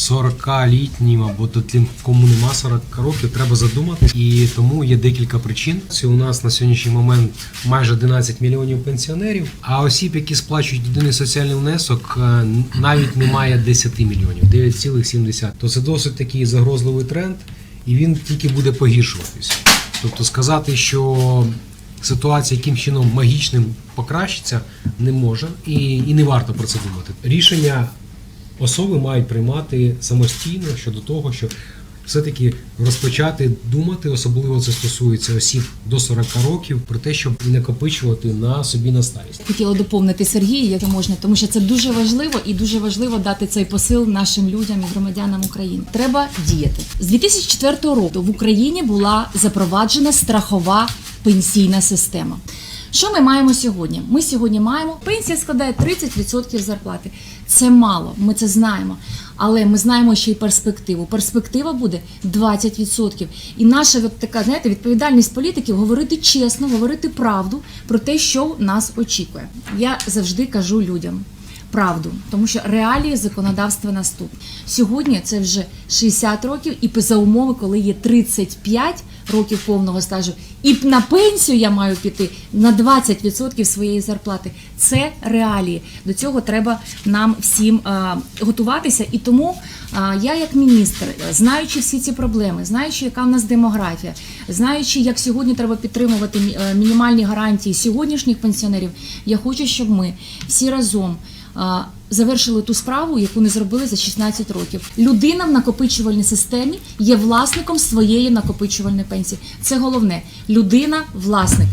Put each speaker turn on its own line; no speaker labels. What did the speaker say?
40-літнім або тим, кому нема 40 років, треба задумати. І тому є декілька причин. Це у нас на сьогоднішній момент майже 11 мільйонів пенсіонерів, а осіб, які сплачують єдиний соціальний внесок, е, навіть немає 10 мільйонів, 9,7. То це досить такий загрозливий тренд, і він тільки буде погіршуватись. Тобто сказати, що ситуація яким чином магічним покращиться, не може і, і не варто про це думати. Рішення особи мають приймати самостійно щодо того, що все-таки розпочати думати, особливо це стосується осіб до 40 років, про те, щоб накопичувати на собі на старість.
Хотіла доповнити Сергія, якщо можна, тому що це дуже важливо і дуже важливо дати цей посил нашим людям і громадянам України. Треба діяти з 2004 року. В Україні була запроваджена страхова пенсійна система. Що ми маємо сьогодні? Ми сьогодні маємо пенсія складає 30% зарплати. Це мало, ми це знаємо. Але ми знаємо ще й перспективу. Перспектива буде 20%. І наша така знаєте, відповідальність політиків говорити чесно, говорити правду про те, що нас очікує. Я завжди кажу людям. Правду, тому що реалії законодавства наступні. Сьогодні це вже 60 років, і за умови, коли є 35 років повного стажу, і на пенсію я маю піти на 20% своєї зарплати. Це реалії. До цього треба нам всім е, готуватися. І тому е, я, як міністр, знаючи всі ці проблеми, знаючи, яка в нас демографія, знаючи, як сьогодні треба підтримувати е, мінімальні гарантії сьогоднішніх пенсіонерів, я хочу, щоб ми всі разом. Завершили ту справу, яку не зробили за 16 років. Людина в накопичувальній системі є власником своєї накопичувальної пенсії. Це головне. Людина власник.